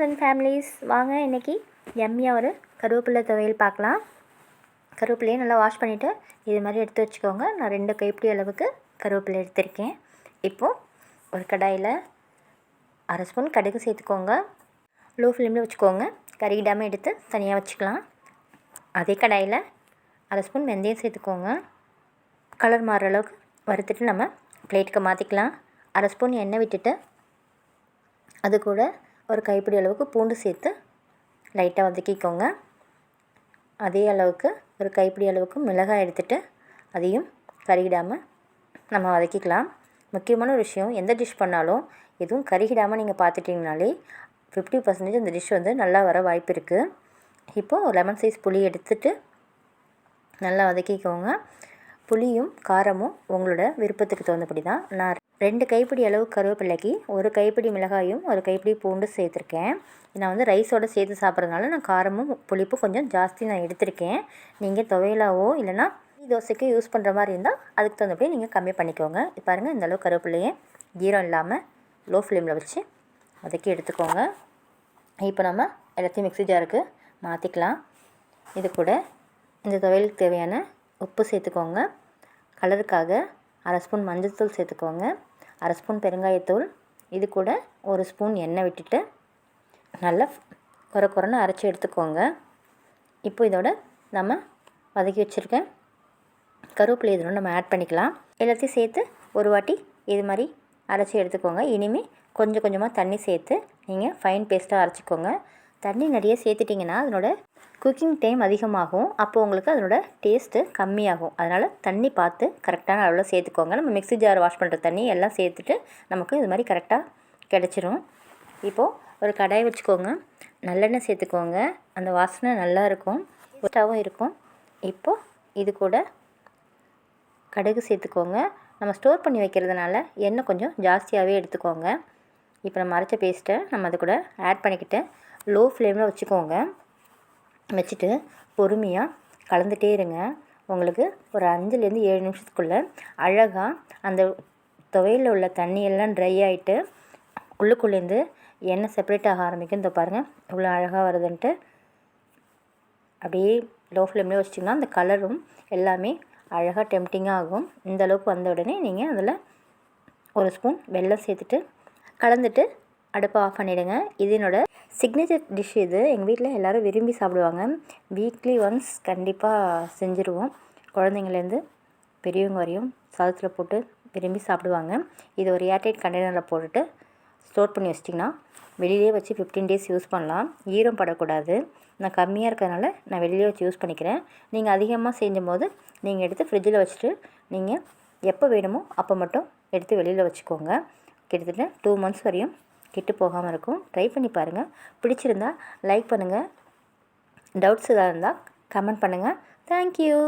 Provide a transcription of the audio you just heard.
Friends and families வாங்க இன்றைக்கி எம்மியாக ஒரு கருவேப்பிலை துவையல் பார்க்கலாம். கருவேப்பிலையை நல்லா வாஷ் பண்ணிவிட்டு இது மாதிரி எடுத்து வச்சுக்கோங்க. நான் ரெண்டு கைப்பிடி அளவுக்கு கருவேப்பிலை எடுத்திருக்கேன். இப்போது ஒரு கடாயில் அரை ஸ்பூன் கடுகு சேர்த்துக்கோங்க. லோ ஃப்ளேமில் வச்சுக்கோங்க. கறியிடாமல் எடுத்து தனியாக வச்சுக்கலாம். அதே கடாயில் அரை ஸ்பூன் வெந்தயம் சேர்த்துக்கோங்க. கலர் மாறுற அளவுக்கு வறுத்துட்டு நம்ம பிளேட்டுக்கு மாற்றிக்கலாம் அரை ஸ்பூன் எண்ணெய் விட்டுட்டு அது கூட ஒரு கைப்பிடி அளவுக்கு பூண்டு சேர்த்து லைட்டாக வதக்கிக்கோங்க அதே அளவுக்கு ஒரு கைப்பிடி அளவுக்கு மிளகாய் எடுத்துகிட்டு அதையும் கருகிடாமல் நம்ம வதக்கிக்கலாம். முக்கியமான ஒரு விஷயம் எந்த டிஷ் பண்ணாலும் எதுவும் கருகிடாமல் நீங்கள் பார்த்துட்டிங்கனாலே ஃபிஃப்டி பர்சன்டேஜ் அந்த டிஷ் வந்து நல்லா வர வாய்ப்பு இருக்குது இப்போது லெமன் சைஸ் புளி எடுத்துட்டு நல்லா வதக்கிக்கோங்க. புளியும் காரமும் உங்களோட விருப்பத்துக்கு தகுந்தபடி தான். நான் ரெண்டு கைப்பிடி அளவு கருவேப்பிலைக்கு ஒரு கைப்பிடி மிளகாயும் ஒரு கைப்பிடி பூண்டு சேர்த்துருக்கேன். நான் வந்து ரைஸோடு சேர்த்து சாப்பிட்றதுனால நான் காரமும் புளிப்பும் கொஞ்சம் ஜாஸ்தி நான் எடுத்திருக்கேன். நீங்கள் துவையலாவோ இல்லைனா தோசைக்கு யூஸ் பண்ணுற மாதிரி இருந்தால் அதுக்கு தகுந்தபடி நீங்கள் கம்மி பண்ணிக்கோங்க. பாருங்கள் இந்தளவு கருவேப்பிலையே ஈரம் இல்லாமல் லோ ஃப்ளேமில் வச்சு வதக்கி எடுத்துக்கோங்க. இப்போ நம்ம எல்லாத்தையும் மிக்ஸி ஜாருக்கு மாற்றிக்கலாம் இது கூட இந்த துவையலுக்கு தேவையான உப்பு சேர்த்துக்கோங்க. கலருக்காக அரை ஸ்பூன் மஞ்சள் தூள் சேர்த்துக்கோங்க. அரை ஸ்பூன் பெருங்காயத்தூள் இது கூட ஒரு ஸ்பூன் எண்ணெய் விட்டுட்டு நல்லா குறை குறைன்னு அரைச்சி எடுத்துக்கோங்க. இப்போ இதோட நம்ம வதக்கி வச்சுருக்கேன் கருவேப்பிலை இதோட நம்ம ஆட் பண்ணிக்கலாம். எல்லாத்தையும் சேர்த்து ஒரு வாட்டி இது மாதிரி அரைச்சி எடுத்துக்கோங்க. இனிமேல் கொஞ்சம் கொஞ்சமாக தண்ணி சேர்த்து நீங்கள் ஃபைன் பேஸ்ட்டாக அரைச்சிக்கோங்க. தண்ணி நிறைய சேர்த்துட்டிங்கன்னா அதனோட குக்கிங் டைம் அதிகமாகும். அப்போது உங்களுக்கு அதனோட டேஸ்ட்டு கம்மியாகும். அதனால் தண்ணி பார்த்து கரெக்டான அளவில் சேர்த்துக்கோங்க. நம்ம மிக்ஸி ஜார் வாஷ் பண்ணுற தண்ணி எல்லாம் சேர்த்துட்டு நமக்கு இது மாதிரி கரெக்டாக கிடச்சிரும். இப்போது ஒரு கடாய் வச்சுக்கோங்க. நல்லெண்ணெய் சேர்த்துக்கோங்க. அந்த வாசனை நல்லா இருக்கும். ஒட்டாகவும் இருக்கும். இப்போது இது கூட கடுகு சேர்த்துக்கோங்க. நம்ம ஸ்டோர் பண்ணி வைக்கிறதுனால எண்ணெய் கொஞ்சம் ஜாஸ்தியாகவே எடுத்துக்கோங்க. இப்போ நம்ம அரைச்ச பேஸ்ட்டை நம்ம அது கூட ஆட் பண்ணிக்கிட்டு லோ ஃப்ளேமில் வச்சுக்கோங்க. வச்சுட்டு பொறுமையாக கலந்துகிட்டே இருங்க. உங்களுக்கு ஒரு அஞ்சுலேருந்து ஏழு நிமிஷத்துக்குள்ளே அழகாக அந்த துவையில் உள்ள தண்ணியெல்லாம் ட்ரை ஆகிட்டு உள்ளுக்குள்ளேருந்து எண்ணெய் செப்பரேட் ஆக ஆரம்பிக்கும். இந்த பாருங்கள் இவ்வளோ அழகாக வருதுன்ட்டு. அப்படியே லோ ஃப்ளேம்லேயே வச்சிட்டிங்கன்னா அந்த கலரும் எல்லாமே அழகாக டெம்டிங்காக ஆகும். இந்த அளவுக்கு வந்த உடனே நீங்கள் அதில் ஒரு ஸ்பூன் வெல்லம் சேர்த்துட்டு கலந்துட்டு அடுப்பை ஆஃப் பண்ணிவிடுங்க இது என்னோடய சிக்னேச்சர் டிஷ் இது. எங்கள் வீட்டில் எல்லோரும் விரும்பி சாப்பிடுவாங்க. வீக்லி ஒன்ஸ் கண்டிப்பாக செஞ்சுருவோம். குழந்தைங்கலேருந்து பெரியவங்க வரையும் சாதத்தில் போட்டு விரும்பி சாப்பிடுவாங்க. இது ஒரு ஏர்டைட் கண்டெய்னரில் போட்டுட்டு ஸ்டோர் பண்ணி வச்சிட்டிங்கன்னா வெளியிலே வச்சு ஃபிஃப்டீன் டேஸ் யூஸ் பண்ணலாம். ஈரம் படக்கூடாது. நான் கம்மியாக இருக்கிறதுனால நான் வெளியிலே வச்சு யூஸ் பண்ணிக்கிறேன். நீங்கள் அதிகமாக செஞ்சும் போது நீங்கள் எடுத்து ஃப்ரிட்ஜில் வச்சுட்டு நீங்கள் எப்போ வேணுமோ அப்போ மட்டும் எடுத்து வெளியில் வச்சுக்கோங்க. கிட்டத்தட்ட டூ மந்த்ஸ் வரையும் கெட்டு போகாமல் இருக்கும். ட்ரை பண்ணி பாருங்கள் பிடிச்சிருந்தா லைக் பண்ணுங்கள் டவுட்ஸ் எதாவது இருந்தால் கமெண்ட் பண்ணுங்கள் தேங்க்யூ